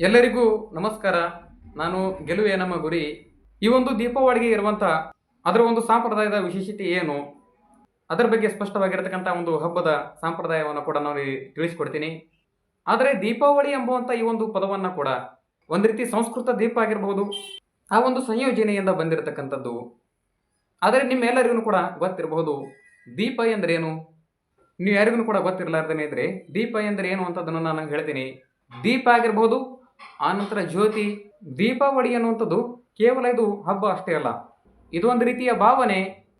ಎಲ್ಲರಿಗೂ ನಮಸ್ಕಾರ. ನಾನು ಗೆಲುವೆ ನಮ್ಮ ಗುರಿ. ಈ ಒಂದು ದೀಪಾವಳಿಗೆ ಇರುವಂಥ ಅದರ ಒಂದು ಸಾಂಪ್ರದಾಯದ ವಿಶೇಷತೆ ಏನು? ಅದರ ಬಗ್ಗೆ ಸ್ಪಷ್ಟವಾಗಿರತಕ್ಕಂಥ ಒಂದು ಹಬ್ಬದ ಸಂಪ್ರದಾಯವನ್ನು ಕೂಡ ನಾನು ತಿಳಿಸ್ಕೊಡ್ತೀನಿ. ಆದರೆ ದೀಪಾವಳಿ ಎಂಬುವಂಥ ಈ ಒಂದು ಪದವನ್ನು ಕೂಡ ಒಂದು ರೀತಿ ಸಂಸ್ಕೃತ ದೀಪ ಆಗಿರಬಹುದು ಆ ಒಂದು ಸಂಯೋಜನೆಯಿಂದ ಬಂದಿರತಕ್ಕಂಥದ್ದು. ಆದರೆ ನಿಮ್ಮೆಲ್ಲರಿಗೂ ಕೂಡ ಗೊತ್ತಿರಬಹುದು, ದೀಪ ಎಂದರೇನು? ನೀವು ಯಾರಿಗೂ ಕೂಡ ಗೊತ್ತಿರಲಾರ್ದೇನೆ ಇದ್ರೆ ದೀಪ ಎಂದರೆ ಏನು ಅಂತದನ್ನು ನಾನು ಹೇಳ್ತೀನಿ. ದೀಪ ಆಗಿರ್ಬೋದು ಆನಂತರ ಜ್ಯೋತಿ, ದೀಪಾವಳಿ ಅನ್ನುವಂಥದ್ದು ಕೇವಲ ಇದು ಹಬ್ಬ ಅಷ್ಟೇ ಅಲ್ಲ. ಇದು ಒಂದು ರೀತಿಯ ಭಾವನೆ,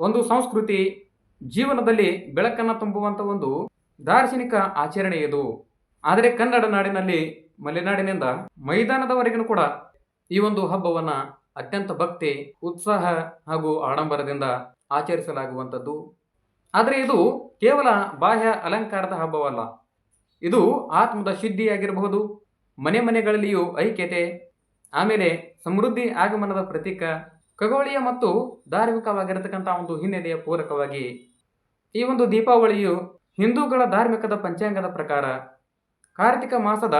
ಒಂದು ಸಂಸ್ಕೃತಿ, ಜೀವನದಲ್ಲಿ ಬೆಳಕನ್ನು ತುಂಬುವಂಥ ಒಂದು ದಾರ್ಶನಿಕ ಆಚರಣೆ ಇದು. ಆದರೆ ಕನ್ನಡ ನಾಡಿನಲ್ಲಿ, ಮಲೆನಾಡಿನಿಂದ ಮೈದಾನದವರೆಗೂ ಕೂಡ ಈ ಒಂದು ಹಬ್ಬವನ್ನು ಅತ್ಯಂತ ಭಕ್ತಿ, ಉತ್ಸಾಹ ಹಾಗೂ ಆಡಂಬರದಿಂದ ಆಚರಿಸಲಾಗುವಂಥದ್ದು. ಆದರೆ ಇದು ಕೇವಲ ಬಾಹ್ಯ ಅಲಂಕಾರದ ಹಬ್ಬವಲ್ಲ. ಇದು ಆತ್ಮದ ಶುದ್ಧಿಯಾಗಿರಬಹುದು ಮನೆ ಮನೆಗಳಲ್ಲಿಯೂ ಐಕ್ಯತೆ, ಆಮೇಲೆ ಸಮೃದ್ಧಿ ಆಗಮನದ ಪ್ರತೀಕ, ಖಗೋಳೀಯ ಮತ್ತು ಧಾರ್ಮಿಕವಾಗಿರತಕ್ಕಂಥ ಒಂದು ಹಿನ್ನೆಲೆಯ ಪೂರಕವಾಗಿ ಈ ಒಂದು ದೀಪಾವಳಿಯು ಹಿಂದೂಗಳ ಧಾರ್ಮಿಕದ ಪಂಚಾಂಗದ ಪ್ರಕಾರ ಕಾರ್ತಿಕ ಮಾಸದ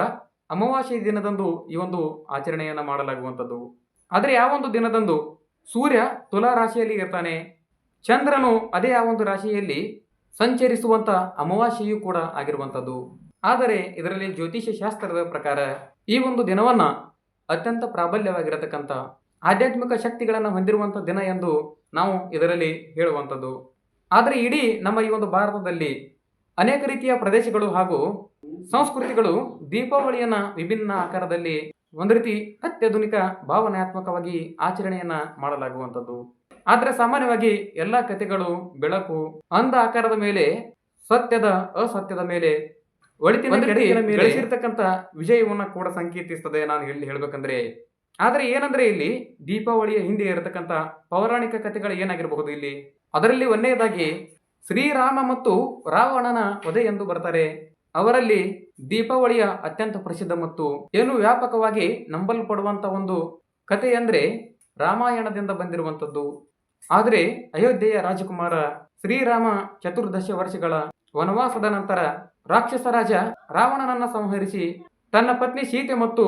ಅಮಾವಾಸ್ಯ ದಿನದಂದು ಈ ಒಂದು ಆಚರಣೆಯನ್ನು ಮಾಡಲಾಗುವಂಥದ್ದು. ಆದರೆ ಯಾವ ಒಂದು ದಿನದಂದು ಸೂರ್ಯ ತುಲಾ ರಾಶಿಯಲ್ಲಿ ಇರ್ತಾನೆ, ಚಂದ್ರನು ಅದೇ ಆ ಒಂದು ರಾಶಿಯಲ್ಲಿ ಸಂಚರಿಸುವಂತ ಅಮಾವಾಸ್ಯೆಯೂ ಕೂಡ ಆಗಿರುವಂಥದ್ದು. ಆದರೆ ಇದರಲ್ಲಿ ಜ್ಯೋತಿಷ್ಯ ಶಾಸ್ತ್ರದ ಪ್ರಕಾರ ಈ ಒಂದು ದಿನವನ್ನ ಅತ್ಯಂತ ಪ್ರಾಬಲ್ಯವಾಗಿರತಕ್ಕಂಥ ಆಧ್ಯಾತ್ಮಿಕ ಶಕ್ತಿಗಳನ್ನು ಹೊಂದಿರುವಂಥ ದಿನ ಎಂದು ನಾವು ಇದರಲ್ಲಿ ಹೇಳುವಂಥದ್ದು. ಆದರೆ ಇಡೀ ನಮ್ಮ ಈ ಒಂದು ಭಾರತದಲ್ಲಿ ಅನೇಕ ರೀತಿಯ ಪ್ರದೇಶಗಳು ಹಾಗೂ ಸಂಸ್ಕೃತಿಗಳು ದೀಪಾವಳಿಯನ್ನ ವಿಭಿನ್ನ ಆಕಾರದಲ್ಲಿ ಒಂದು ರೀತಿ ಅತ್ಯಾಧುನಿಕ ಭಾವನಾತ್ಮಕವಾಗಿ ಆಚರಣೆಯನ್ನ ಮಾಡಲಾಗುವಂಥದ್ದು. ಆದರೆ ಸಾಮಾನ್ಯವಾಗಿ ಎಲ್ಲ ಕಥೆಗಳು, ಬೆಳಕು ಅಂದ ಆಕಾರದ ಮೇಲೆ, ಸತ್ಯದ ಅಸತ್ಯದ ಮೇಲೆ ಗಳಿಸಿರ್ತಕ್ಕಂಥ ವಿಜಯವನ್ನ ಕೂಡ ಸಂಕೇತಿಸ್ತದೆ ನಾನು ಹೇಳಿ ಹೇಳ್ಬೇಕಂದ್ರೆ. ಆದರೆ ಏನಂದ್ರೆ ಇಲ್ಲಿ ದೀಪಾವಳಿಯ ಹಿಂದೆ ಇರತಕ್ಕಂತ ಪೌರಾಣಿಕ ಕಥೆಗಳು ಏನಾಗಿರಬಹುದು ಇಲ್ಲಿ? ಅದರಲ್ಲಿ ಒಂದನೇದಾಗಿ ಶ್ರೀರಾಮ ಮತ್ತು ರಾವಣನ ವಧೆ ಎಂದು ಬರ್ತಾರೆ. ಅವರಲ್ಲಿ ದೀಪಾವಳಿಯ ಅತ್ಯಂತ ಪ್ರಸಿದ್ಧ ಮತ್ತು ಏನು ವ್ಯಾಪಕವಾಗಿ ನಂಬಲ್ಪಡುವಂತ ಒಂದು ಕಥೆ ಅಂದ್ರೆ ರಾಮಾಯಣದಿಂದ ಬಂದಿರುವಂಥದ್ದು. ಆದರೆ ಅಯೋಧ್ಯೆಯ ರಾಜಕುಮಾರ ಶ್ರೀರಾಮ ಚತುರ್ದಶ ವರ್ಷಗಳ ವನವಾಸದ ನಂತರ ರಾಕ್ಷಸ ರಾಜ ರಾವಣನನ್ನ ಸಂಹರಿಸಿ ತನ್ನ ಪತ್ನಿ ಸೀತೆ ಮತ್ತು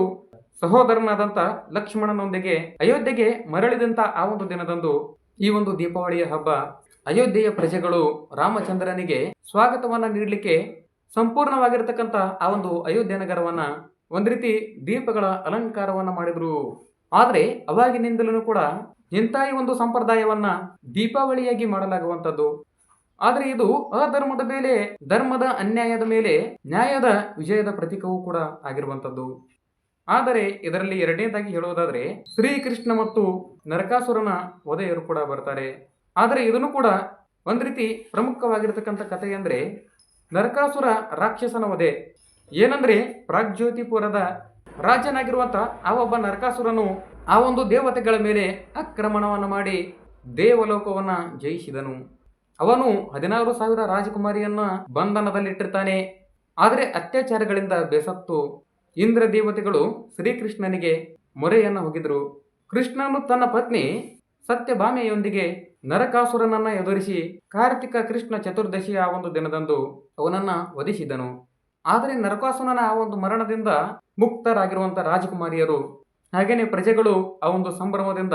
ಸಹೋದರನಾದಂಥ ಲಕ್ಷ್ಮಣನೊಂದಿಗೆ ಅಯೋಧ್ಯೆಗೆ ಮರಳಿದಂತ ಆ ಒಂದು ದಿನದಂದು ಈ ಒಂದು ದೀಪಾವಳಿಯ ಹಬ್ಬ ಅಯೋಧ್ಯೆಯ ಪ್ರಜೆಗಳು ರಾಮಚಂದ್ರನಿಗೆ ಸ್ವಾಗತವನ್ನ ನೀಡಲಿಕ್ಕೆ ಸಂಪೂರ್ಣವಾಗಿರತಕ್ಕಂಥ ಆ ಒಂದು ಅಯೋಧ್ಯೆ ನಗರವನ್ನ ಒಂದು ರೀತಿ ದೀಪಗಳ ಅಲಂಕಾರವನ್ನ ಮಾಡಿದ್ರು. ಆದರೆ ಅವಾಗಿನಿಂದಲೂ ಕೂಡ ಇಂಥ ಈ ಒಂದು ಸಂಪ್ರದಾಯವನ್ನ ದೀಪಾವಳಿಯಾಗಿ ಮಾಡಲಾಗುವಂಥದ್ದು. ಆದರೆ ಇದು ಅಧರ್ಮದ ಮೇಲೆ, ಧರ್ಮದ ಅನ್ಯಾಯದ ಮೇಲೆ, ನ್ಯಾಯದ ವಿಜಯದ ಪ್ರತೀಕವೂ ಕೂಡ ಆಗಿರುವಂಥದ್ದು. ಆದರೆ ಇದರಲ್ಲಿ ಎರಡನೇದಾಗಿ ಹೇಳುವುದಾದರೆ, ಶ್ರೀಕೃಷ್ಣ ಮತ್ತು ನರಕಾಸುರನ ವಧೆಯರು ಕೂಡ ಬರ್ತಾರೆ. ಆದರೆ ಇದನ್ನು ಕೂಡ ಒಂದು ರೀತಿ ಪ್ರಮುಖವಾಗಿರತಕ್ಕಂಥ ಕಥೆ ಅಂದರೆ, ನರಕಾಸುರ ರಾಕ್ಷಸನ ವಧೆ ಏನಂದ್ರೆ, ಪ್ರಾಗ್ಜ್ಯೋತಿಪುರದ ರಾಜನಾಗಿರುವಂಥ ಆ ಒಬ್ಬ ನರಕಾಸುರನು ಆ ಒಂದು ದೇವತೆಗಳ ಮೇಲೆ ಆಕ್ರಮಣವನ್ನು ಮಾಡಿ ದೇವಲೋಕವನ್ನು ಜಯಿಸಿದನು. ಅವನು ಹದಿನಾರು ಸಾವಿರ ರಾಜಕುಮಾರಿಯನ್ನ ಬಂಧನದಲ್ಲಿಟ್ಟಿರ್ತಾನೆ. ಆದರೆ ಅತ್ಯಾಚಾರಗಳಿಂದ ಬೇಸತ್ತು ಇಂದ್ರ ದೇವತೆಗಳು ಶ್ರೀಕೃಷ್ಣನಿಗೆ ಮೊರೆಯನ್ನು ಹೋಗಿದ್ರು. ಕೃಷ್ಣನು ತನ್ನ ಪತ್ನಿ ಸತ್ಯಭಾಮೆಯೊಂದಿಗೆ ನರಕಾಸುರನನ್ನ ಎದುರಿಸಿ ಕಾರ್ತಿಕ ಕೃಷ್ಣ ಚತುರ್ದಶಿಯ ಒಂದು ದಿನದಂದು ಅವನನ್ನ ವಧಿಸಿದನು. ಆದರೆ ನರಕಾಸುರನ ಆ ಒಂದು ಮರಣದಿಂದ ಮುಕ್ತರಾಗಿರುವಂತ ರಾಜಕುಮಾರಿಯರು, ಹಾಗೇನೆ ಪ್ರಜೆಗಳು ಆ ಒಂದು ಸಂಭ್ರಮದಿಂದ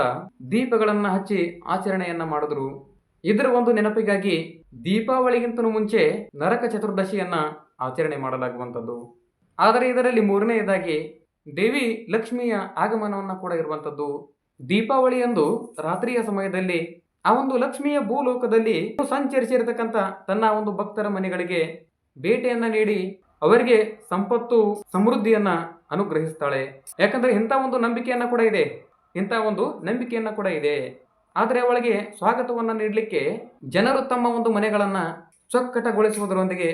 ದೀಪಗಳನ್ನು ಹಚ್ಚಿ ಆಚರಣೆಯನ್ನ ಮಾಡಿದ್ರು. ಇದರ ಒಂದು ನೆನಪಿಗಾಗಿ ದೀಪಾವಳಿಗಿಂತ ಮುಂಚೆ ನರಕ ಚತುರ್ದಶಿಯನ್ನ ಆಚರಣೆ ಮಾಡಲಾಗುವಂಥದ್ದು. ಆದರೆ ಇದರಲ್ಲಿ ಮೂರನೆಯದಾಗಿ ದೇವಿ ಲಕ್ಷ್ಮಿಯ ಆಗಮನವನ್ನ ಕೂಡ ಇರುವಂಥದ್ದು. ದೀಪಾವಳಿಯಂದು ರಾತ್ರಿಯ ಸಮಯದಲ್ಲಿ ಆ ಒಂದು ಲಕ್ಷ್ಮಿಯ ಭೂಲೋಕದಲ್ಲಿ ಸಂಚರಿಸಿರತಕ್ಕಂಥ ತನ್ನ ಒಂದು ಭಕ್ತರ ಮನೆಗಳಿಗೆ ಭೇಟಿಯನ್ನ ನೀಡಿ ಅವರಿಗೆ ಸಂಪತ್ತು, ಸಮೃದ್ಧಿಯನ್ನ ಅನುಗ್ರಹಿಸ್ತಾಳೆ. ಯಾಕಂದ್ರೆ ಇಂಥ ಒಂದು ನಂಬಿಕೆಯನ್ನ ಕೂಡ ಇದೆ. ಇಂಥ ಒಂದು ನಂಬಿಕೆಯನ್ನ ಕೂಡ ಇದೆ. ಆದರೆ ಅವಳಿಗೆ ಸ್ವಾಗತವನ್ನು ನೀಡಲಿಕ್ಕೆ ಜನರು ತಮ್ಮ ಒಂದು ಮನೆಗಳನ್ನು ಚೊಕ್ಕಟಗೊಳಿಸುವುದರೊಂದಿಗೆ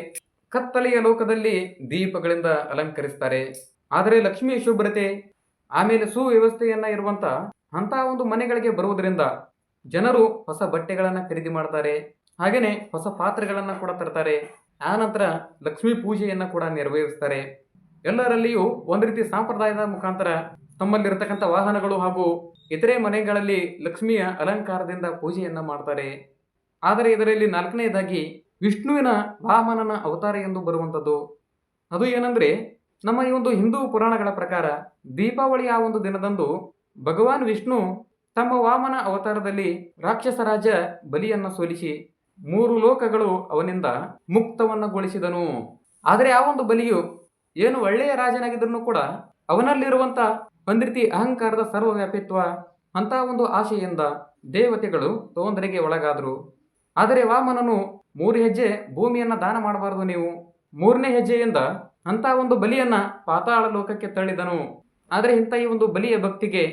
ಕತ್ತಲೆಯ ಲೋಕದಲ್ಲಿ ದೀಪಗಳಿಂದ ಅಲಂಕರಿಸ್ತಾರೆ. ಆದರೆ ಲಕ್ಷ್ಮೀ ಶುಭ್ರತೆ ಆಮೇಲೆ ಸುವ್ಯವಸ್ಥೆಯನ್ನ ಇರುವಂತ ಅಂತ ಒಂದು ಮನೆಗಳಿಗೆ ಬರುವುದರಿಂದ ಜನರು ಹೊಸ ಬಟ್ಟೆಗಳನ್ನ ಖರೀದಿ ಮಾಡ್ತಾರೆ. ಹಾಗೇನೆ ಹೊಸ ಪಾತ್ರೆಗಳನ್ನ ಕೂಡ ತರ್ತಾರೆ. ಆ ನಂತರ ಲಕ್ಷ್ಮೀ ಪೂಜೆಯನ್ನ ಕೂಡ ನೆರವೇರಿಸ್ತಾರೆ. ಎಲ್ಲರಲ್ಲಿಯೂ ಒಂದು ರೀತಿ ಸಂಪ್ರದಾಯದ ಮುಖಾಂತರ ತಮ್ಮಲ್ಲಿರತಕ್ಕಂಥ ವಾಹನಗಳು ಹಾಗೂ ಇತರೆ ಮನೆಗಳಲ್ಲಿ ಲಕ್ಷ್ಮಿಯ ಅಲಂಕಾರದಿಂದ ಪೂಜೆಯನ್ನು ಮಾಡ್ತಾರೆ. ಆದರೆ ಇದರಲ್ಲಿ ನಾಲ್ಕನೆಯದಾಗಿ ವಿಷ್ಣುವಿನ ವಾಮನನ ಅವತಾರ ಎಂದು ಬರುವಂಥದ್ದು. ಅದು ಏನಂದ್ರೆ, ನಮ್ಮ ಈ ಒಂದು ಹಿಂದೂ ಪುರಾಣಗಳ ಪ್ರಕಾರ ದೀಪಾವಳಿ ಆ ಒಂದು ದಿನದಂದು ಭಗವಾನ್ ವಿಷ್ಣು ತಮ್ಮ ವಾಮನ ಅವತಾರದಲ್ಲಿ ರಾಕ್ಷಸ ರಾಜ ಬಲಿಯನ್ನ ಸೋಲಿಸಿ ಮೂರು ಲೋಕಗಳು ಅವನಿಂದ ಮುಕ್ತವನ್ನಗೊಳಿಸಿದನು. ಆದರೆ ಆ ಒಂದು ಬಲಿಯು ಏನು ಒಳ್ಳೆಯ ರಾಜನಾಗಿದ್ರೂ ಕೂಡ ಅವನಲ್ಲಿರುವಂತ ಒಂದ್ ರೀತಿ ಅಹಂಕಾರದ ಸರ್ವವ್ಯಾಪಿತ್ವ, ಅಂತ ಒಂದು ಆಶೆಯಿಂದ ದೇವತೆಗಳು ತೊಂದರೆಗೆ ಒಳಗಾದರು. ಆದರೆ ವಾಮನನು ಮೂರು ಹೆಜ್ಜೆ ಭೂಮಿಯನ್ನು ದಾನ ಮಾಡಬಾರದು ನೀವು. ಮೂರನೇ ಹೆಜ್ಜೆಯಿಂದ ಅಂತ ಒಂದು ಬಲಿಯನ್ನ ಪಾತಾಳ ಲೋಕಕ್ಕೆ ತಳ್ಳಿದನು. ಆದರೆ ಇಂಥ ಈ ಒಂದು ಬಲಿಯ ಭಕ್ತಿಗೆ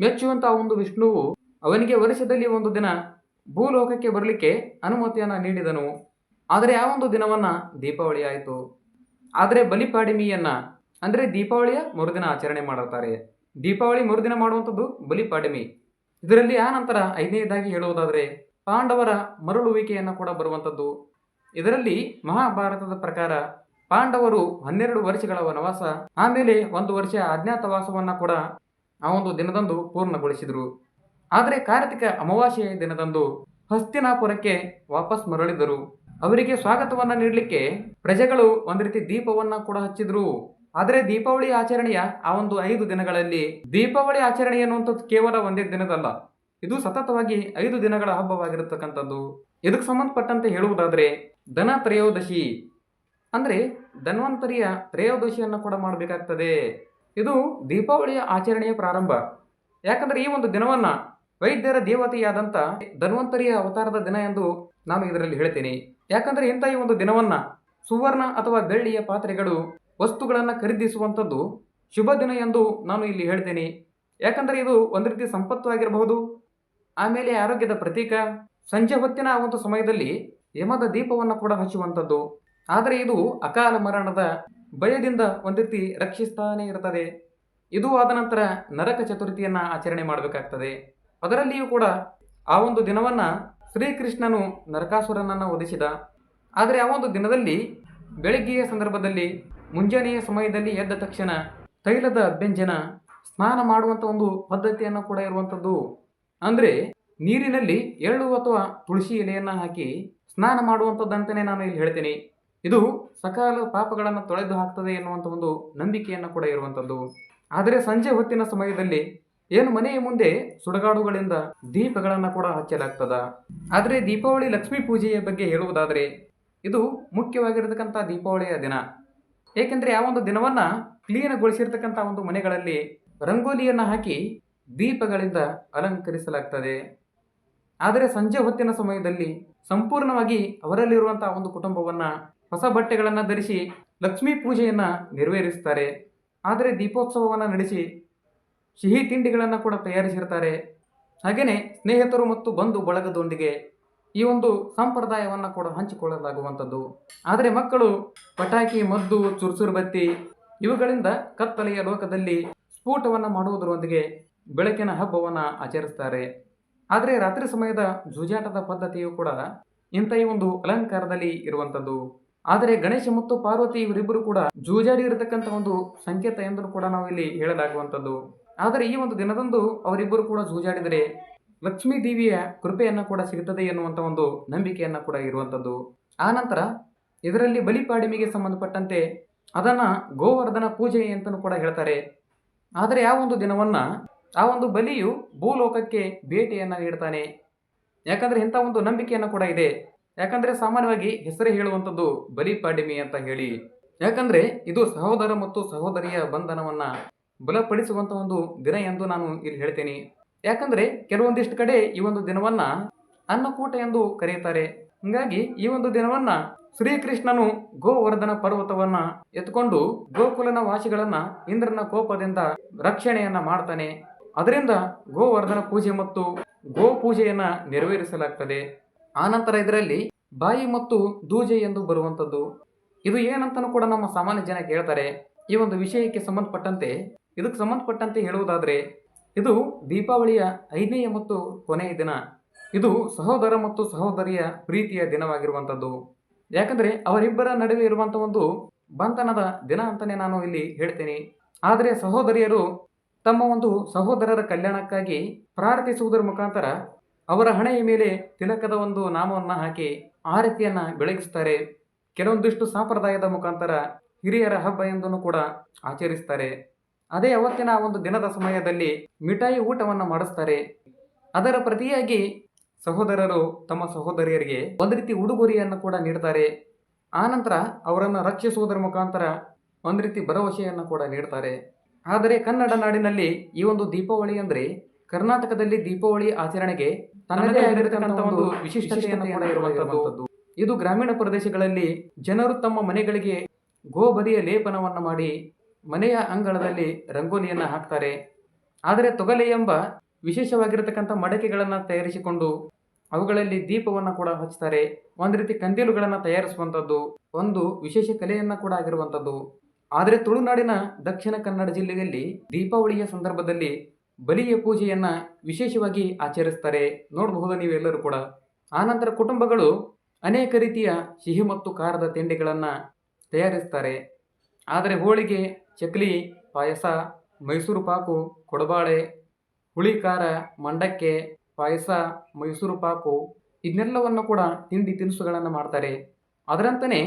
ಮೆಚ್ಚುವಂತ ಒಂದು ವಿಷ್ಣುವು ಅವನಿಗೆ ವರ್ಷದಲ್ಲಿ ಒಂದು ದಿನ ಭೂಲೋಕಕ್ಕೆ ಬರಲಿಕ್ಕೆ ಅನುಮತಿಯನ್ನ ನೀಡಿದನು. ಆದರೆ ಆ ಒಂದು ದಿನವನ್ನ ದೀಪಾವಳಿ ಆಯಿತು. ಆದರೆ ಬಲಿಪಾಡಿಮಿಯನ್ನ, ಅಂದ್ರೆ ದೀಪಾವಳಿಯ ಮರುದಿನ ಆಚರಣೆ ಮಾಡುತ್ತಾರೆ ದೀಪಾವಳಿ ಮರುದಿನ ಮಾಡುವಂಥದ್ದು ಬಲಿಪಾಡಿಮಿ ಇದರಲ್ಲಿ ಆ ನಂತರ ಐದನೇದಾಗಿ ಹೇಳುವುದಾದರೆ ಪಾಂಡವರ ಮರಳುವಿಕೆಯನ್ನು ಕೂಡ ಬರುವಂಥದ್ದು. ಇದರಲ್ಲಿ ಮಹಾಭಾರತದ ಪ್ರಕಾರ ಪಾಂಡವರು ಹನ್ನೆರಡು ವರ್ಷಗಳ ವನವಾಸ, ಆಮೇಲೆ ಒಂದು ವರ್ಷ ಅಜ್ಞಾತವಾಸವನ್ನು ಕೂಡ ಆ ಒಂದು ದಿನದಂದು ಪೂರ್ಣಗೊಳಿಸಿದರು. ಆದರೆ ಕಾರ್ತಿಕ ಅಮಾವಾಸ್ಯೆಯ ದಿನದಂದು ಹಸ್ತಿನಾಪುರಕ್ಕೆ ವಾಪಸ್ ಮರಳಿದರು. ಅವರಿಗೆ ಸ್ವಾಗತವನ್ನು ನೀಡಲಿಕ್ಕೆ ಪ್ರಜೆಗಳು ಒಂದು ರೀತಿ ದೀಪವನ್ನು ಕೂಡ ಹಚ್ಚಿದ್ರು. ಆದರೆ ದೀಪಾವಳಿ ಆಚರಣೆಯ ಆ ಒಂದು ಐದು ದಿನಗಳಲ್ಲಿ ದೀಪಾವಳಿ ಆಚರಣೆ ಎನ್ನುವಂಥದ್ದು ಕೇವಲ ಒಂದೇ ದಿನದಲ್ಲ. ಇದು ಸತತವಾಗಿ ಐದು ದಿನಗಳ ಹಬ್ಬವಾಗಿರತಕ್ಕಂಥದ್ದು. ಇದಕ್ಕೆ ಸಂಬಂಧಪಟ್ಟಂತೆ ಹೇಳುವುದಾದರೆ ಧನ ತ್ರಯೋದಶಿ. ಅಂದರೆ ಧನ್ವಂತರಿಯ ತ್ರಯೋದಶಿಯನ್ನು ಕೂಡ ಮಾಡಬೇಕಾಗ್ತದೆ. ಇದು ದೀಪಾವಳಿಯ ಆಚರಣೆಯ ಪ್ರಾರಂಭ. ಯಾಕಂದರೆ ಈ ಒಂದು ದಿನವನ್ನ ವೈದ್ಯರ ದೇವತೆಯಾದಂಥ ಧನ್ವಂತರಿಯ ಅವತಾರದ ದಿನ ಎಂದು ನಾನು ಇದರಲ್ಲಿ ಹೇಳ್ತೀನಿ. ಯಾಕಂದರೆ ಇಂಥ ಈ ಒಂದು ದಿನವನ್ನು ಸುವರ್ಣ ಅಥವಾ ಬೆಳ್ಳಿಯ ಪಾತ್ರೆಗಳು ವಸ್ತುಗಳನ್ನು ಖರೀದಿಸುವಂಥದ್ದು ಶುಭ ದಿನ ಎಂದು ನಾನು ಇಲ್ಲಿ ಹೇಳ್ತೇನೆ. ಯಾಕಂದರೆ ಇದು ಒಂದು ರೀತಿ ಸಂಪತ್ತು ಆಗಿರಬಹುದು. ಆಮೇಲೆ ಆರೋಗ್ಯದ ಪ್ರತೀಕ. ಸಂಜೆ ಹೊತ್ತಿನ ಒಂದು ಸಮಯದಲ್ಲಿ ಯಮದ ದೀಪವನ್ನು ಕೂಡ ಹಚ್ಚುವಂಥದ್ದು. ಆದರೆ ಇದು ಅಕಾಲ ಮರಣದ ಭಯದಿಂದ ಒಂದು ರೀತಿ ರಕ್ಷಿಸ್ತಾನೇ ಇರ್ತದೆ. ಇದು ಆದ ನಂತರ ನರಕ ಚತುರ್ಥಿಯನ್ನು ಆಚರಣೆ ಮಾಡಬೇಕಾಗ್ತದೆ. ಅದರಲ್ಲಿಯೂ ಕೂಡ ಆ ಒಂದು ದಿನವನ್ನು ಶ್ರೀಕೃಷ್ಣನು ನರಕಾಸುರನನ್ನು ವಧಿಸಿದ. ಆದರೆ ಆ ಒಂದು ದಿನದಲ್ಲಿ ಬೆಳಗ್ಗೆಯ ಸಂದರ್ಭದಲ್ಲಿ ಮುಂಜಾನೆಯ ಸಮಯದಲ್ಲಿ ಎದ್ದ ತಕ್ಷಣ ತೈಲದ ಅಭ್ಯಂಜನ ಸ್ನಾನ ಮಾಡುವಂಥ ಒಂದು ಪದ್ಧತಿಯನ್ನು ಕೂಡ ಇರುವಂಥದ್ದು ಅಂದರೆ ನೀರಿನಲ್ಲಿ ಎಳ್ಳು ಅಥವಾ ತುಳಸಿ ಎಲೆಯನ್ನು ಹಾಕಿ ಸ್ನಾನ ಮಾಡುವಂಥದ್ದಂತಲೇ ನಾನು ಇಲ್ಲಿ ಹೇಳ್ತೀನಿ. ಇದು ಸಕಾಲ ಪಾಪಗಳನ್ನು ತೊಳೆದು ಹಾಕ್ತದೆ ಎನ್ನುವಂಥ ಒಂದು ನಂಬಿಕೆಯನ್ನು ಕೂಡ ಇರುವಂಥದ್ದು ಆದರೆ ಸಂಜೆ ಹೊತ್ತಿನ ಸಮಯದಲ್ಲಿ ಏನು ಮನೆಯ ಮುಂದೆ ಸುಡಗಾಡುಗಳಿಂದ ದೀಪಗಳನ್ನು ಕೂಡ ಹಚ್ಚಲಾಗ್ತದ. ಆದರೆ ದೀಪಾವಳಿ ಲಕ್ಷ್ಮೀ ಪೂಜೆಯ ಬಗ್ಗೆ ಹೇಳುವುದಾದರೆ ಇದು ಮುಖ್ಯವಾಗಿರತಕ್ಕಂಥ ದೀಪಾವಳಿಯ ದಿನ. ಏಕೆಂದರೆ ಆ ಒಂದು ದಿನವನ್ನ ಕ್ಲೀನ್ಗೊಳಿಸಿರ್ತಕ್ಕಂಥ ಒಂದು ಮನೆಗಳಲ್ಲಿ ರಂಗೋಲಿಯನ್ನು ಹಾಕಿ ದೀಪಗಳಿಂದ ಅಲಂಕರಿಸಲಾಗ್ತದೆ. ಆದರೆ ಸಂಜೆ ಹೊತ್ತಿನ ಸಮಯದಲ್ಲಿ ಸಂಪೂರ್ಣವಾಗಿ ಅವರಲ್ಲಿರುವಂಥ ಒಂದು ಕುಟುಂಬವನ್ನ ಹೊಸ ಬಟ್ಟೆಗಳನ್ನು ಧರಿಸಿ ಲಕ್ಷ್ಮೀ ಪೂಜೆಯನ್ನು ನೆರವೇರಿಸ್ತಾರೆ. ಆದರೆ ದೀಪೋತ್ಸವವನ್ನು ನಡೆಸಿ ಸಿಹಿ ತಿಂಡಿಗಳನ್ನು ಕೂಡ ತಯಾರಿಸಿರ್ತಾರೆ. ಹಾಗೆಯೇ ಸ್ನೇಹಿತರು ಮತ್ತು ಬಂಧು ಬಳಗದೊಂದಿಗೆ ಈ ಒಂದು ಸಂಪ್ರದಾಯವನ್ನು ಕೂಡ ಹಂಚಿಕೊಳ್ಳಲಾಗುವಂಥದ್ದು. ಆದರೆ ಮಕ್ಕಳು ಪಟಾಕಿ, ಮದ್ದು, ಚುರುಚುರು ಬತ್ತಿ ಇವುಗಳಿಂದ ಕತ್ತಲೆಯ ಲೋಕದಲ್ಲಿ ಸ್ಫೋಟವನ್ನು ಮಾಡುವುದರೊಂದಿಗೆ ಬೆಳಕಿನ ಹಬ್ಬವನ್ನು ಆಚರಿಸ್ತಾರೆ. ಆದರೆ ರಾತ್ರಿ ಸಮಯದ ಜೂಜಾಟದ ಪದ್ಧತಿಯು ಕೂಡ ಇಂಥ ಈ ಒಂದು ಅಲಂಕಾರದಲ್ಲಿ ಇರುವಂಥದ್ದು. ಆದರೆ ಗಣೇಶ ಮತ್ತು ಪಾರ್ವತಿ ಇವರಿಬ್ಬರು ಕೂಡ ಜೂಜಾಡಿ ಇರತಕ್ಕಂಥ ಒಂದು ಸಂಕೇತ ಎಂದು ಕೂಡ ನಾವು ಇಲ್ಲಿ ಹೇಳಲಾಗುವಂಥದ್ದು. ಆದರೆ ಈ ಒಂದು ದಿನದಂದು ಅವರಿಬ್ಬರು ಕೂಡ ಜೂಜಾಡಿದರೆ ಲಕ್ಷ್ಮೀ ದೇವಿಯ ಕೃಪೆಯನ್ನು ಕೂಡ ಸಿಗುತ್ತದೆ ಎನ್ನುವಂಥ ಒಂದು ನಂಬಿಕೆಯನ್ನು ಕೂಡ ಇರುವಂಥದ್ದು ಆ ನಂತರ ಇದರಲ್ಲಿ ಬಲಿಪಾಡಿಮೆಗೆ ಸಂಬಂಧಪಟ್ಟಂತೆ ಅದನ್ನು ಗೋವರ್ಧನ ಪೂಜೆ ಅಂತಲೂ ಕೂಡ ಹೇಳ್ತಾರೆ. ಆದರೆ ಆ ಒಂದು ದಿನವನ್ನು ಆ ಒಂದು ಬಲಿಯು ಭೂಲೋಕಕ್ಕೆ ಭೇಟಿಯನ್ನು ನೀಡ್ತಾನೆ. ಯಾಕಂದರೆ ಇಂಥ ಒಂದು ನಂಬಿಕೆಯನ್ನು ಕೂಡ ಇದೆ. ಯಾಕಂದರೆ ಸಾಮಾನ್ಯವಾಗಿ ಹೆಸರೇ ಹೇಳುವಂಥದ್ದು ಬಲಿಪಾಡಿಮೆ ಅಂತ ಹೇಳಿ. ಯಾಕಂದರೆ ಇದು ಸಹೋದರ ಮತ್ತು ಸಹೋದರಿಯ ಬಂಧನವನ್ನು ಬಲಪಡಿಸುವಂಥ ಒಂದು ದಿನ ಎಂದು ನಾನು ಇಲ್ಲಿ ಹೇಳ್ತೇನೆ. ಯಾಕಂದ್ರೆ ಕೆಲವೊಂದಿಷ್ಟು ಕಡೆ ಈ ಒಂದು ದಿನವನ್ನ ಅನ್ನಕೂಟ ಎಂದು ಕರೆಯುತ್ತಾರೆ. ಹೀಗಾಗಿ ಈ ಒಂದು ದಿನವನ್ನ ಶ್ರೀಕೃಷ್ಣನು ಗೋವರ್ಧನ ಪರ್ವತವನ್ನ ಎತ್ಕೊಂಡು ಗೋಕುಲನ ವಾಸಿಗಳನ್ನ ಇಂದ್ರನ ಕೋಪದಿಂದ ರಕ್ಷಣೆಯನ್ನ ಮಾಡ್ತಾನೆ. ಅದರಿಂದ ಗೋವರ್ಧನ ಪೂಜೆ ಮತ್ತು ಗೋ ಪೂಜೆಯನ್ನ ನೆರವೇರಿಸಲಾಗ್ತದೆ. ಆನಂತರ ಇದರಲ್ಲಿ ಬಾಯಿ ಮತ್ತು ದೂಜೆ ಎಂದು ಬರುವಂಥದ್ದು. ಇದು ಏನಂತನೂ ಕೂಡ ನಮ್ಮ ಸಾಮಾನ್ಯ ಜನ ಕೇಳ್ತಾರೆ. ಈ ಒಂದು ವಿಷಯಕ್ಕೆ ಸಂಬಂಧಪಟ್ಟಂತೆ, ಇದಕ್ಕೆ ಸಂಬಂಧಪಟ್ಟಂತೆ ಹೇಳುವುದಾದ್ರೆ ಇದು ದೀಪಾವಳಿಯ ಐದನೆಯ ಮತ್ತು ಕೊನೆಯ ದಿನ. ಇದು ಸಹೋದರ ಮತ್ತು ಸಹೋದರಿಯ ಪ್ರೀತಿಯ ದಿನವಾಗಿರುವಂಥದ್ದು. ಯಾಕಂದರೆ ಅವರಿಬ್ಬರ ನಡುವೆ ಇರುವಂಥ ಒಂದು ಬಂಧನದ ದಿನ ಅಂತಲೇ ನಾನು ಇಲ್ಲಿ ಹೇಳ್ತೇನೆ. ಆದರೆ ಸಹೋದರಿಯರು ತಮ್ಮ ಒಂದು ಸಹೋದರರ ಕಲ್ಯಾಣಕ್ಕಾಗಿ ಪ್ರಾರ್ಥಿಸುವುದರ ಮುಖಾಂತರ ಅವರ ಹಣೆಯ ಮೇಲೆ ತಿಲಕದ ಒಂದು ನಾಮವನ್ನು ಹಾಕಿ ಆರತಿಯನ್ನು ಬೆಳಗಿಸ್ತಾರೆ. ಕೆಲವೊಂದಿಷ್ಟು ಸಂಪ್ರದಾಯದ ಮುಖಾಂತರ ಹಿರಿಯರ ಹಬ್ಬ ಎಂದೂ ಕೂಡ ಆಚರಿಸ್ತಾರೆ. ಅದೇ ಅವತ್ತಿನ ಒಂದು ದಿನದ ಸಮಯದಲ್ಲಿ ಮಿಠಾಯಿ ಊಟವನ್ನು ಮಾಡಿಸ್ತಾರೆ. ಅದರ ಪ್ರತಿಯಾಗಿ ಸಹೋದರರು ತಮ್ಮ ಸಹೋದರಿಯರಿಗೆ ಒಂದು ರೀತಿ ಉಡುಗೊರೆಯನ್ನು ಕೂಡ ನೀಡ್ತಾರೆ. ಆನಂತರ ಅವರನ್ನು ರಕ್ಷಿಸುವುದರ ಮುಖಾಂತರ ಒಂದು ರೀತಿ ಭರವಸೆಯನ್ನು ಕೂಡ ನೀಡ್ತಾರೆ. ಆದರೆ ಕನ್ನಡ ನಾಡಿನಲ್ಲಿ ಈ ಒಂದು ದೀಪಾವಳಿ ಅಂದರೆ ಕರ್ನಾಟಕದಲ್ಲಿ ದೀಪಾವಳಿ ಆಚರಣೆಗೆ ತನ್ನದೇ ಆಗಿರತಕ್ಕಂಥ ಒಂದು ವಿಶಿಷ್ಟತೆಯನ್ನು ಕೂಡ ಇರುವಂತಹದ್ದು ಇದು ಗ್ರಾಮೀಣ ಪ್ರದೇಶಗಳಲ್ಲಿ ಜನರು ತಮ್ಮ ಮನೆಗಳಿಗೆ ಗೋಬರಿಯ ಲೇಪನವನ್ನು ಮಾಡಿ ಮನೆಯ ಅಂಗಳದಲ್ಲಿ ರಂಗೋಲಿಯನ್ನು ಹಾಕ್ತಾರೆ. ಆದರೆ ತೊಗಲೆ ಎಂಬ ವಿಶೇಷವಾಗಿರತಕ್ಕಂಥ ಮಡಕೆಗಳನ್ನು ತಯಾರಿಸಿಕೊಂಡು ಅವುಗಳಲ್ಲಿ ದೀಪವನ್ನು ಕೂಡ ಹಚ್ತಾರೆ. ಒಂದು ರೀತಿ ಕಂದೀಲುಗಳನ್ನು ತಯಾರಿಸುವಂಥದ್ದು, ಒಂದು ವಿಶೇಷ ಕಲೆಯನ್ನು ಕೂಡ ಆಗಿರುವಂಥದ್ದು. ಆದರೆ ತುಳುನಾಡಿನ ದಕ್ಷಿಣ ಕನ್ನಡ ಜಿಲ್ಲೆಯಲ್ಲಿ ದೀಪಾವಳಿಯ ಸಂದರ್ಭದಲ್ಲಿ ಬಲಿಯ ಪೂಜೆಯನ್ನು ವಿಶೇಷವಾಗಿ ಆಚರಿಸ್ತಾರೆ. ನೋಡಬಹುದು ನೀವೆಲ್ಲರೂ ಕೂಡ? ಆನಂತರ ಕುಟುಂಬಗಳು ಅನೇಕ ರೀತಿಯ ಸಿಹಿ ಮತ್ತು ಖಾರದ ತಿಂಡಿಗಳನ್ನು ತಯಾರಿಸ್ತಾರೆ. ಆದರೆ ಹೋಳಿಗೆ ಚಕ್ಲಿ ಪಾಯಸ ಮೈಸೂರು ಪಾಕು ಕೊಡಬಾಳೆ ಹುಳಿ ಖಾರ ಮಂಡಕ್ಕೆ ಪಾಯಸ ಮೈಸೂರು ಪಾಕು ಇದನ್ನೆಲ್ಲವನ್ನು ಕೂಡ ತಿಂಡಿ ತಿನಿಸುಗಳನ್ನು ಮಾಡ್ತಾರೆ. ಅದರಂತನೇ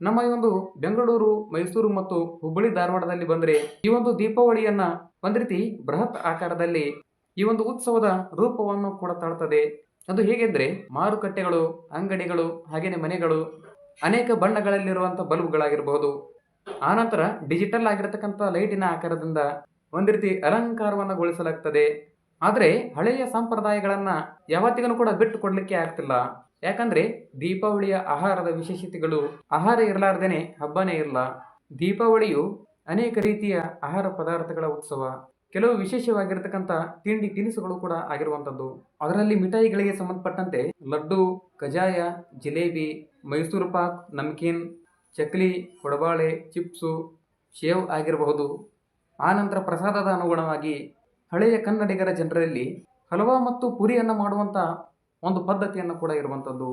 ನಮ್ಮ ಈ ಒಂದು ಬೆಂಗಳೂರು, ಮೈಸೂರು ಮತ್ತು ಹುಬ್ಬಳ್ಳಿ ಧಾರವಾಡದಲ್ಲಿ ಬಂದರೆ ಈ ಒಂದು ದೀಪಾವಳಿಯನ್ನ ಒಂದು ರೀತಿ ಬೃಹತ್ ಆಕಾರದಲ್ಲಿ ಈ ಒಂದು ಉತ್ಸವದ ರೂಪವನ್ನು ಕೂಡ ತಾಳ್ತದೆ. ಅದು ಹೇಗೆಂದರೆ ಮಾರುಕಟ್ಟೆಗಳು, ಅಂಗಡಿಗಳು ಹಾಗೆಯೇ ಮನೆಗಳು ಅನೇಕ ಬಣ್ಣಗಳಲ್ಲಿರುವಂಥ ಬಲ್ಬ್ಗಳಾಗಿರಬಹುದು ಆನಂತರ ಡಿಜಿಟಲ್ ಆಗಿರತಕ್ಕಂಥ ಲೈಟಿನ ಆಕಾರದಿಂದ ಒಂದು ರೀತಿ ಅಲಂಕಾರವನ್ನು ಗೊಳಿಸಲಾಗ್ತದೆ. ಆದರೆ ಹಳೆಯ ಸಂಪ್ರದಾಯಗಳನ್ನು ಯಾವತ್ತಿಗೂ ಕೂಡ ಬಿಟ್ಟು ಕೊಡ್ಲಿಕ್ಕೆ ಆಗ್ತಿಲ್ಲ. ಯಾಕಂದ್ರೆ ದೀಪಾವಳಿಯ ಆಹಾರದ ವಿಶೇಷತೆಗಳು ಆಹಾರ ಇರಲಾರ್ದೇನೆ ಹಬ್ಬನೇ ಇರಲ್ಲ ದೀಪಾವಳಿಯು ಅನೇಕ ರೀತಿಯ ಆಹಾರ ಪದಾರ್ಥಗಳ ಉತ್ಸವ, ಕೆಲವು ವಿಶೇಷವಾಗಿರತಕ್ಕಂಥ ತಿಂಡಿ ತಿನಿಸುಗಳು ಕೂಡ ಆಗಿರುವಂಥದ್ದು. ಅದರಲ್ಲಿ ಮಿಠಾಯಿಗಳಿಗೆ ಸಂಬಂಧಪಟ್ಟಂತೆ ಲಡ್ಡು ಕಜಾಯ ಜಿಲೇಬಿ, ಮೈಸೂರು ಪಾಕ್, ನಮ್ಕೀನ್ ಚಕ್ಲಿ, ಕೊಡಬಾಳೆ, ಚಿಪ್ಸು ಶೇವ್ ಆಗಿರಬಹುದು. ಆನಂತರ ಪ್ರಸಾದದ ಅನುಗುಣವಾಗಿ ಹಳೆಯ ಕನ್ನಡಿಗರ ಜನರಲ್ಲಿ ಹಲವಾ ಮತ್ತು ಪುರಿಯನ್ನು ಮಾಡುವಂಥ ಒಂದು ಪದ್ಧತಿಯನ್ನು ಕೂಡ ಇರುವಂಥದ್ದು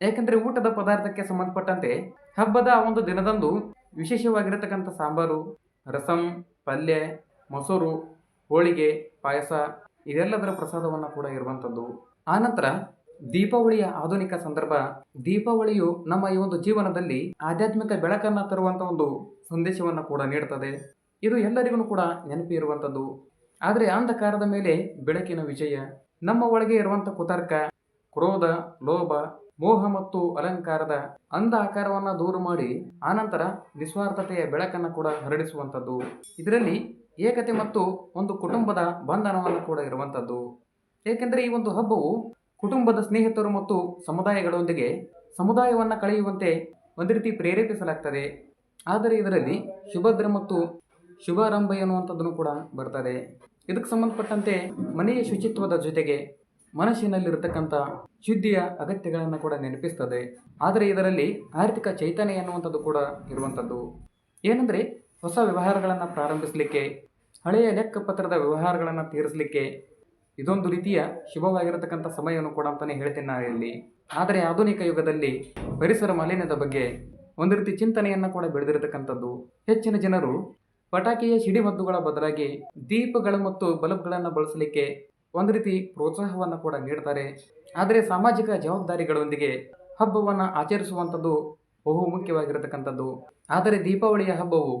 ಯಾಕಂದರೆ ಊಟದ ಪದಾರ್ಥಕ್ಕೆ ಸಂಬಂಧಪಟ್ಟಂತೆ ಹಬ್ಬದ ಒಂದು ದಿನದಂದು ವಿಶೇಷವಾಗಿರತಕ್ಕಂಥ ಸಾಂಬಾರು, ರಸಂ, ಪಲ್ಯ, ಮೊಸರು, ಹೋಳಿಗೆ, ಪಾಯಸ, ಇದೆಲ್ಲದರ ಪ್ರಸಾದವನ್ನು ಕೂಡ ಇರುವಂಥದ್ದು ಆನಂತರ ದೀಪಾವಳಿಯ ಆಧುನಿಕ ಸಂದರ್ಭ, ದೀಪಾವಳಿಯು ನಮ್ಮ ಈ ಒಂದು ಜೀವನದಲ್ಲಿ ಆಧ್ಯಾತ್ಮಿಕ ಬೆಳಕನ್ನು ತರುವಂಥ ಒಂದು ಸಂದೇಶವನ್ನು ಕೂಡ ನೀಡುತ್ತದೆ ಇದು ಎಲ್ಲರಿಗೂ ಕೂಡ ನೆನಪಿ ಇರುವಂಥದ್ದು ಆದರೆ ಅಂಧಕಾರದ ಮೇಲೆ ಬೆಳಕಿನ ವಿಜಯ, ನಮ್ಮ ಒಳಗೆ ಇರುವಂಥ ಕುತರ್ಕ, ಕ್ರೋಧ, ಲೋಭ, ಮೋಹ ಮತ್ತು ಅಲಂಕಾರದ ಅಂಧ ಆಕಾರವನ್ನು ದೂರ ಮಾಡಿ ಆನಂತರ ನಿಸ್ವಾರ್ಥತೆಯ ಬೆಳಕನ್ನು ಕೂಡ ಹರಡಿಸುವಂಥದ್ದು ಇದರಲ್ಲಿ ಏಕತೆ ಮತ್ತು ಒಂದು ಕುಟುಂಬದ ಬಂಧನವನ್ನು ಕೂಡ ಇರುವಂಥದ್ದು ಏಕೆಂದರೆ ಈ ಒಂದು ಹಬ್ಬವು ಕುಟುಂಬದ ಸ್ನೇಹಿತರು ಮತ್ತು ಸಮುದಾಯಗಳೊಂದಿಗೆ ಸಮುದಾಯವನ್ನು ಕಳೆಯುವಂತೆ ಒಂದು ರೀತಿ ಪ್ರೇರೇಪಿಸಲಾಗ್ತದೆ. ಆದರೆ ಇದರಲ್ಲಿ ಶುಭದ್ರ ಮತ್ತು ಶುಭಾರಂಭ ಎನ್ನುವಂಥದ್ದನ್ನು ಕೂಡ ಬರ್ತದೆ. ಇದಕ್ಕೆ ಸಂಬಂಧಪಟ್ಟಂತೆ ಮನೆಯ ಶುಚಿತ್ವದ ಜೊತೆಗೆ ಮನಸ್ಸಿನಲ್ಲಿರತಕ್ಕಂಥ ಶುದ್ಧಿಯ ಅಗತ್ಯಗಳನ್ನು ಕೂಡ ನೆನಪಿಸ್ತದೆ. ಆದರೆ ಇದರಲ್ಲಿ ಆರ್ಥಿಕ ಚೈತನ್ಯ ಎನ್ನುವಂಥದ್ದು ಕೂಡ ಇರುವಂಥದ್ದು. ಏನಂದರೆ ಹೊಸ ವ್ಯವಹಾರಗಳನ್ನು ಪ್ರಾರಂಭಿಸಲಿಕ್ಕೆ, ಹಳೆಯ ಲೆಕ್ಕಪತ್ರದ ವ್ಯವಹಾರಗಳನ್ನು ತೀರಿಸಲಿಕ್ಕೆ ಇದೊಂದು ರೀತಿಯ ಶುಭವಾಗಿರತಕ್ಕಂಥ ಸಮಯವನ್ನು ಕೂಡ ಅಂತಲೇ ಹೇಳ್ತೀನಿ ನಾನು ಇಲ್ಲಿ. ಆದರೆ ಆಧುನಿಕ ಯುಗದಲ್ಲಿ ಪರಿಸರ ಮಾಲಿನ್ಯದ ಬಗ್ಗೆ ಒಂದು ರೀತಿ ಚಿಂತನೆಯನ್ನು ಕೂಡ ಬೆಳೆದಿರತಕ್ಕಂಥದ್ದು. ಹೆಚ್ಚಿನ ಜನರು ಪಟಾಕಿಯ ಸಿಡಿಮದ್ದುಗಳ ಬದಲಾಗಿ ದೀಪಗಳು ಮತ್ತು ಬಲ್ಬ್ಗಳನ್ನು ಬಳಸಲಿಕ್ಕೆ ಒಂದು ರೀತಿ ಪ್ರೋತ್ಸಾಹವನ್ನು ಕೂಡ ನೀಡ್ತಾರೆ. ಆದರೆ ಸಾಮಾಜಿಕ ಜವಾಬ್ದಾರಿಗಳೊಂದಿಗೆ ಹಬ್ಬವನ್ನು ಆಚರಿಸುವಂಥದ್ದು ಬಹು ಮುಖ್ಯವಾಗಿರತಕ್ಕಂಥದ್ದು. ಆದರೆ ದೀಪಾವಳಿಯ ಹಬ್ಬವು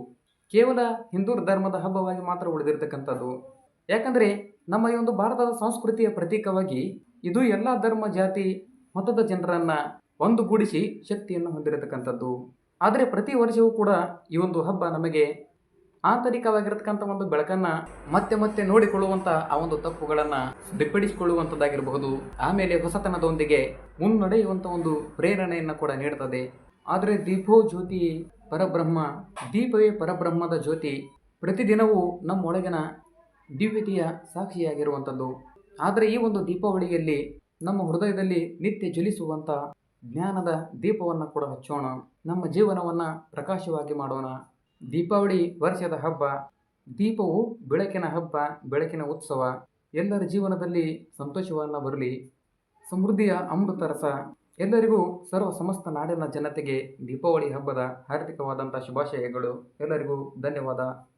ಕೇವಲ ಹಿಂದೂ ಧರ್ಮದ ಹಬ್ಬವಾಗಿ ಮಾತ್ರ ಉಳಿದಿರತಕ್ಕಂಥದ್ದು. ಯಾಕಂದರೆ ನಮ್ಮ ಈ ಒಂದು ಭಾರತದ ಸಂಸ್ಕೃತಿಯ ಪ್ರತೀಕವಾಗಿ ಇದು ಎಲ್ಲ ಧರ್ಮ, ಜಾತಿ, ಮತದ ಜನರನ್ನು ಒಂದುಗೂಡಿಸಿ ಶಕ್ತಿಯನ್ನು ಹೊಂದಿರತಕ್ಕಂಥದ್ದು. ಆದರೆ ಪ್ರತಿ ವರ್ಷವೂ ಕೂಡ ಈ ಒಂದು ಹಬ್ಬ ನಮಗೆ ಆಂತರಿಕವಾಗಿರತಕ್ಕಂಥ ಒಂದು ಬೆಳಕನ್ನು ಮತ್ತೆ ಮತ್ತೆ ನೋಡಿಕೊಳ್ಳುವಂಥ ಆ ಒಂದು ತಪ್ಪುಗಳನ್ನು ಸರಿಪಡಿಸಿಕೊಳ್ಳುವಂಥದ್ದಾಗಿರಬಹುದು ಆಮೇಲೆ ಹೊಸತನದೊಂದಿಗೆ ಮುನ್ನಡೆಯುವಂಥ ಒಂದು ಪ್ರೇರಣೆಯನ್ನು ಕೂಡ ನೀಡುತ್ತದೆ ಆದರೆ ದೀಪೋ ಜ್ಯೋತಿ ಪರಬ್ರಹ್ಮ, ದೀಪವೇ ಪರಬ್ರಹ್ಮದ ಜ್ಯೋತಿ ಪ್ರತಿದಿನವೂ ನಮ್ಮೊಳಗಿನ ದಿವ್ಯತೆಯ ಸಾಕ್ಷಿಯಾಗಿರುವಂಥದ್ದು. ಆದರೆ ಈ ಒಂದು ದೀಪಾವಳಿಯಲ್ಲಿ ನಮ್ಮ ಹೃದಯದಲ್ಲಿ ನಿತ್ಯ ಜ್ವಲಿಸುವಂಥ ಜ್ಞಾನದ ದೀಪವನ್ನು ಕೂಡ ಹಚ್ಚೋಣ. ನಮ್ಮ ಜೀವನವನ್ನು ಪ್ರಕಾಶವಾಗಿ ಮಾಡೋಣ. ದೀಪಾವಳಿ ವರ್ಷದ ಹಬ್ಬ, ದೀಪವು ಬೆಳಕಿನ ಹಬ್ಬ, ಬೆಳಕಿನ ಉತ್ಸವ. ಎಲ್ಲರ ಜೀವನದಲ್ಲಿ ಸಂತೋಷವನ್ನು ಬರಲಿ. ಸಮೃದ್ಧಿಯ ಅಮೃತ ರಸ. ಎಲ್ಲರಿಗೂ ಸರ್ವ ಸಮಸ್ತ ನಾಡಿನ ಜನತೆಗೆ ದೀಪಾವಳಿ ಹಬ್ಬದ ಹಾರ್ದಿಕವಾದಂಥ ಶುಭಾಶಯಗಳು. ಎಲ್ಲರಿಗೂ ಧನ್ಯವಾದ.